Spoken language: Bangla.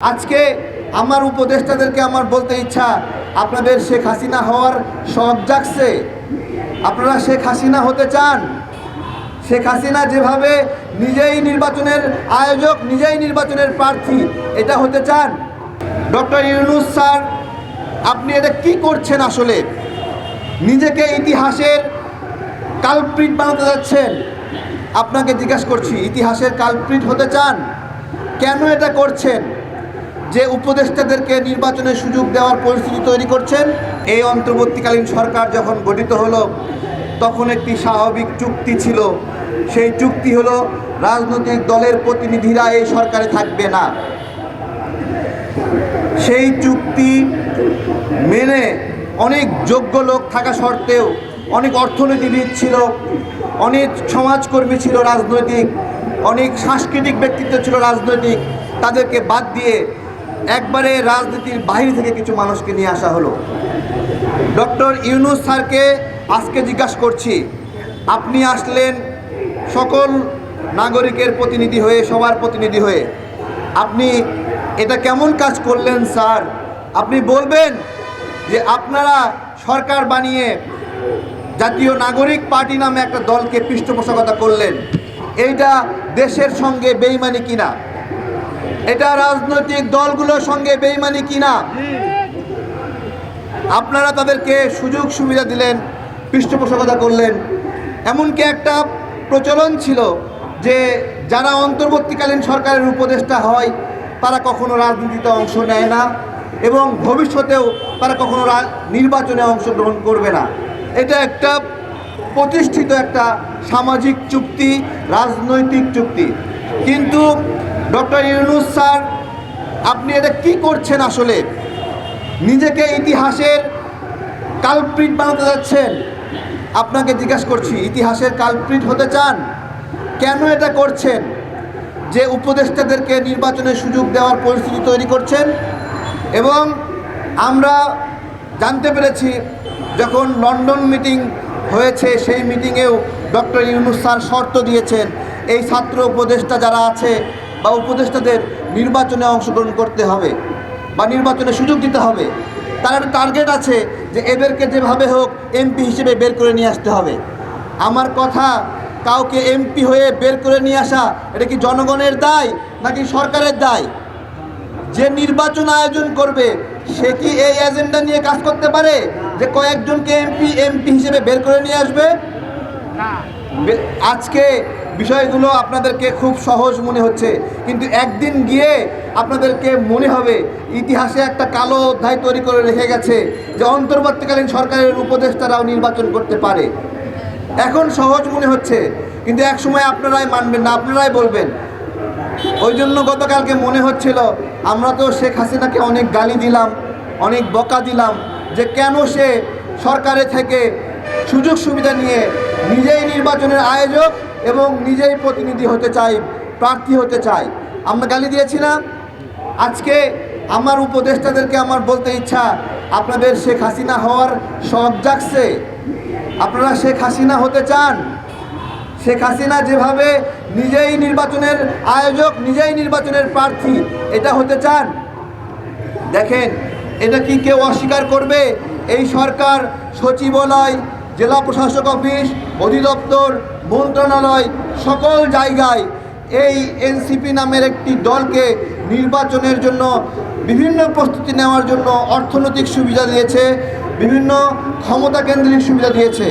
আজকে আমার উপদেষ্টাদেরকে আমার বলতে ইচ্ছা, আপনাদের শেখ হাসিনা হওয়ার শখ জাগছে। আপনারা শেখ হাসিনা হতে চান? শেখ হাসিনা যেভাবে নিজেই নির্বাচনের আয়োজক, নিজেই নির্বাচনের প্রার্থী, এটা হতে চান? ডক্টর ইউনুস স্যার, আপনি এটা কি করছেন আসলে? নিজেকে ইতিহাসের কালপ্রিট বানাতে যাচ্ছেন। আপনাকে জিজ্ঞাসা করছি, ইতিহাসের কালপ্রিট হতে চান? কেন এটা করছেন? যে উপদেষ্টাদেরকে নির্বাচনের সুযোগ দেওয়ার পরিস্থিতি তৈরি করছেন, এই অন্তর্বর্তীকালীন সরকার যখন গঠিত হলো, তখন একটি স্বাভাবিক চুক্তি ছিল। সেই চুক্তি হলো, রাজনৈতিক দলের প্রতিনিধিরা এই সরকারে থাকবে না। সেই চুক্তি মেনে অনেক যোগ্য লোক থাকা সত্ত্বেও, অনেক অর্থনীতিবিদ ছিল, অনেক সমাজকর্মী ছিল রাজনৈতিক, অনেক সাংস্কৃতিক ব্যক্তিত্ব ছিল রাজনৈতিক, তাদেরকে বাদ দিয়ে একবারে রাজনীতির বাইরে থেকে কিছু মানুষকে নিয়ে আসা হলো। ডক্টর ইউনুস স্যারকে আজকে জিজ্ঞাসা করছি, আপনি আসলেন সকল নাগরিকের প্রতিনিধি হয়ে, সবার প্রতিনিধি হয়ে। আপনি এটা কেমন কাজ করলেন স্যার? আপনি বলবেন যে আপনারা সরকার বানিয়ে জাতীয় নাগরিক পার্টি নামে একটা দলকে পৃষ্ঠপোষকতা করলেন। এইটা দেশের সঙ্গে বেইমানি কিনা? এটা রাজনৈতিক দলগুলোর সঙ্গে বেইমানি কিনা? আপনারা তাদেরকে সুযোগ সুবিধা দিলেন, পৃষ্ঠপোষকতা করলেন। এমনকি একটা প্রচলন ছিল যে যারা অন্তর্বর্তীকালীন সরকারের উপদেষ্টা হয়, তারা কখনো রাজনীতিতে অংশ নেয় না এবং ভবিষ্যতেও তারা কখনো নির্বাচনে অংশগ্রহণ করবে না। এটা একটা প্রতিষ্ঠিত একটা সামাজিক চুক্তি, রাজনৈতিক চুক্তি। কিন্তু ডক্টর ইউনুস স্যার, আপনি এটা কি করছেন আসলে? নিজেকে ইতিহাসের কালপ্রিট বানাতে যাচ্ছেন। আপনাকে জিজ্ঞাসা করছি, ইতিহাসের কালপ্রিট হতে চান? কেন এটা করছেন? যে উপদেষ্টাদেরকে নির্বাচনের সুযোগ দেওয়ার পরিস্থিতি তৈরি করছেন? এবং আমরা জানতে পেরেছি, যখন লন্ডন মিটিং হয়েছে, সেই মিটিংয়েও ডক্টর ইউনুস স্যার শর্ত দিয়েছেন। এই ছাত্র উপদেষ্টা যারা আছে বা উপদেষ্টাদের নির্বাচনে অংশগ্রহণ করতে হবে বা নির্বাচনে সুযোগ দিতে হবে তার একটা টার্গেট আছে যে এদেরকে যেভাবে হোক এমপি হিসেবে বের করে নিয়ে আসতে হবে। আমার কথা কাউকে এমপি হয়ে বের করে নিয়ে আসা এটা কি জনগণের দায় নাকি সরকারের দায়? যে নির্বাচন আয়োজন করবে সে কি এই এজেন্ডা নিয়ে কাজ করতে পারে? যে কয়েকজনকে এমপি এমপি হিসেবে বের করে নিয়ে আসবে? আজকে বিষয়গুলো আপনাদেরকে খুব সহজ মনে হচ্ছে। কিন্তু একদিন গিয়ে আপনাদেরকে মনে হবে, ইতিহাসে একটা কালো অধ্যায় তৈরি করে রেখে গেছে যে অন্তর্বর্তীকালীন সরকারের উপদেষ্টারাও নির্বাচন করতে পারে। এখন সহজ মনে হচ্ছে, কিন্তু এক সময় আপনারাই মানবেন না, আপনারাই বলবেন। ওই জন্য গতকালকে মনে হচ্ছিল, আমরা তো শেখ হাসিনাকে অনেক গালি দিলাম, অনেক বকা দিলাম যে কেন সে সরকারে থেকে সুযোগ সুবিধা নিয়ে নিজেই নির্বাচনের আয়োজক এবং নিজেই প্রতিনিধি হতে চাই, প্রার্থী হতে চাই। আমরা গালি দিয়েছি না আজকে আমার উপদেষ্টাদেরকে আমার বলতে ইচ্ছা, আপনাদের শেখ হাসিনা হওয়ার শখ জাগছে। আপনারা শেখ হাসিনা হতে চান? শেখ হাসিনা যেভাবে নিজেই নির্বাচনের আয়োজক, নিজেই নির্বাচনের প্রার্থী, এটা হতে চান? দেখেন, এটা কি কেউ অস্বীকার করবে? এই সরকার সচিবালয় জেলা প্রশাসক অফিস, অধিদপ্তর, মন্ত্রণালয়, সকল জায়গায় এই এনসিপি নামের একটি দলকে নির্বাচনের জন্য, বিভিন্ন প্রস্তুতি নেওয়ার জন্য অর্থনৈতিক সুবিধা দিয়েছে, বিভিন্ন ক্ষমতা কেন্দ্রিক সুবিধা দিয়েছে।